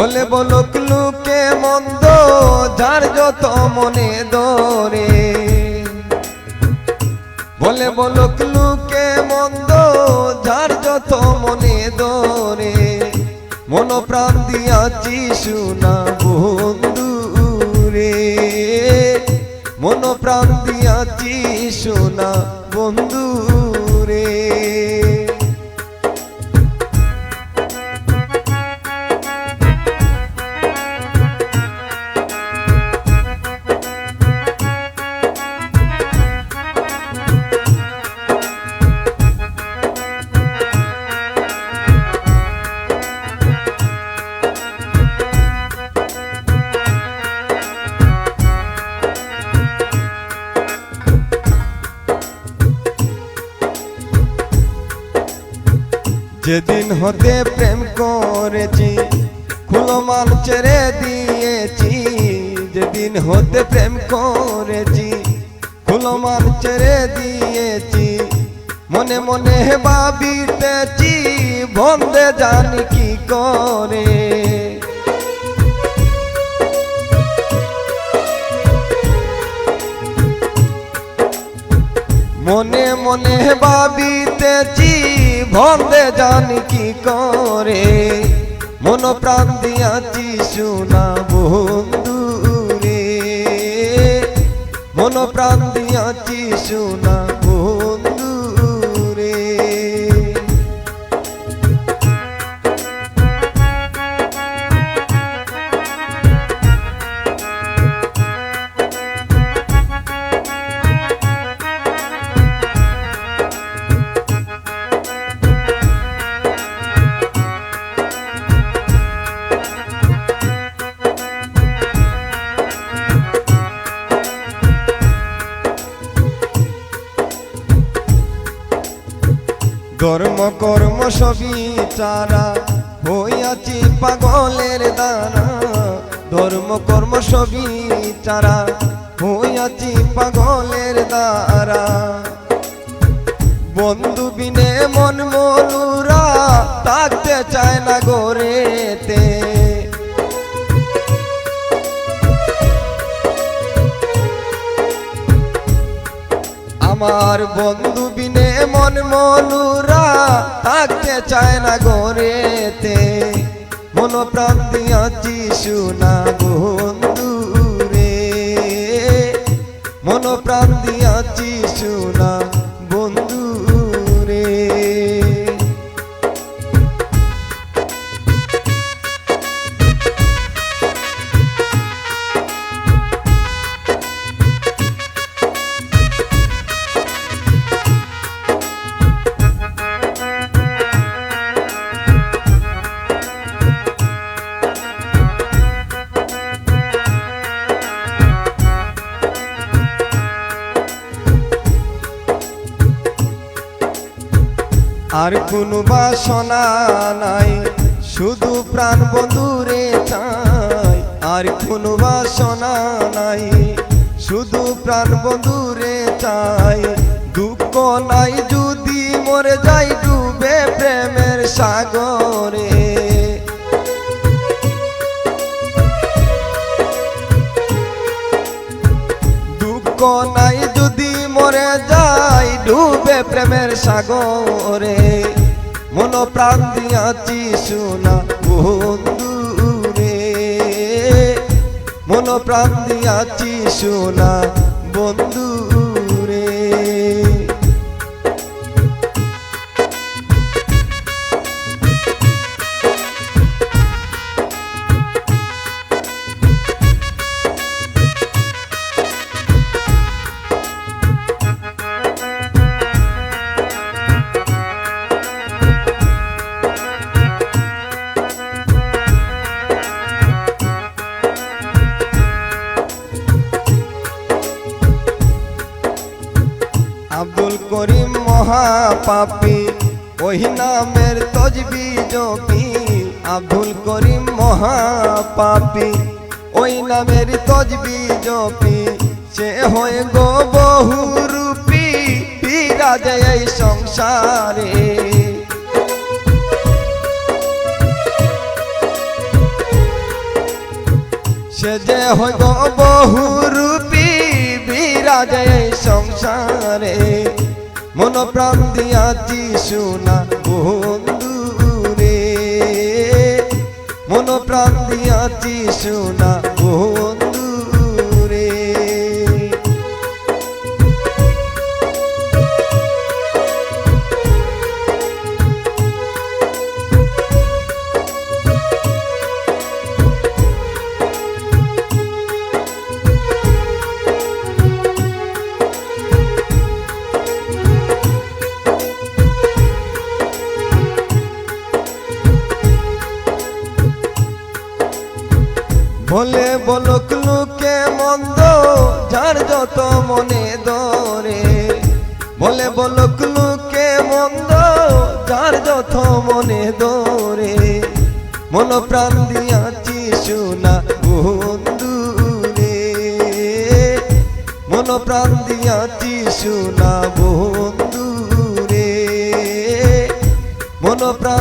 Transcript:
বলে বলুক লুকে মন্দ, যার যত মনে দরে। বলে বলুক লুকে মন্দ, যার যত মনে দরে। মন প্রাণ দিয়াছি শোনা বন্ধু রে। মন প্রাণ দিয়াছি শোনা বন্ধু রে। যেদিন হতে প্রেম করেছি খুলমান ছেড়ে দিয়েছি। যেদিন হতে প্রেম করেছি খুলমান ছেড়ে দিয়েছি। মনে মনে ভাবিতেছি, বন্ধে জানি কি করে। মনে মনে ভাবিতেছি ভন্দে জানি কি করে? মন প্রাণ দিয়াছি শোনা বন্ধু রে মন প্রাণ দিয়াছি শোনা ধর্ম কর্ম সবই চারা হইয়াছি পাগলের দানা। ধর্ম, কর্ম সবই চারা হইয়াছি পাগলের দ্বারা। বন্ধু বিনে মন মনুরা থাকতে চায় না গোরেতে আমার বন্ধু বিনে মন মনুরা থাকতে চায় না গোরেতে মন প্রাণ দিয়াছি শুনা বন্ধু রে মন প্রাণ আর কোনো বাসনা নাই, শুধু প্রাণ বন্ধুরে চাই। আর কোনো বাসনা নাই, শুধু প্রাণ বন্ধুরে চাই। দুঃখ নাই যদি মরে যাই, ডুবে প্রেমের সাগরে। দুঃখ নাই যদি মরে যাই প্রেমের সাগরে মন প্রাণ দিয়াছি শোনা বন্ধু রে মন প্রাণ দিয়াছি শোনা বন্ধু মহাপাপী, ওই নামের তজবি জপি আব্দুল করিম মহাপাপী। ওই নামের তজবি জপি, সে হয়ে গো বহুরূপী, বিরাজ এই সংসারে। সে যে হইব বহুরূপী, বিরাজে সংসারে। মন প্রাণ দিয়াছি সোনা বন্ধু রে মন প্রাণ দিয়াছি সোনা বন্ধু বলে বলক লোকে মন্দ, যার যত মনে দরে। বলে বলক লোকে মন্দ, যার যত মনে দরে। মন প্রাণ দিয়াছি সোনা বন্ধু রে মন প্রাণ দিয়াছি সোনা বন্ধু রে মন প্রাণ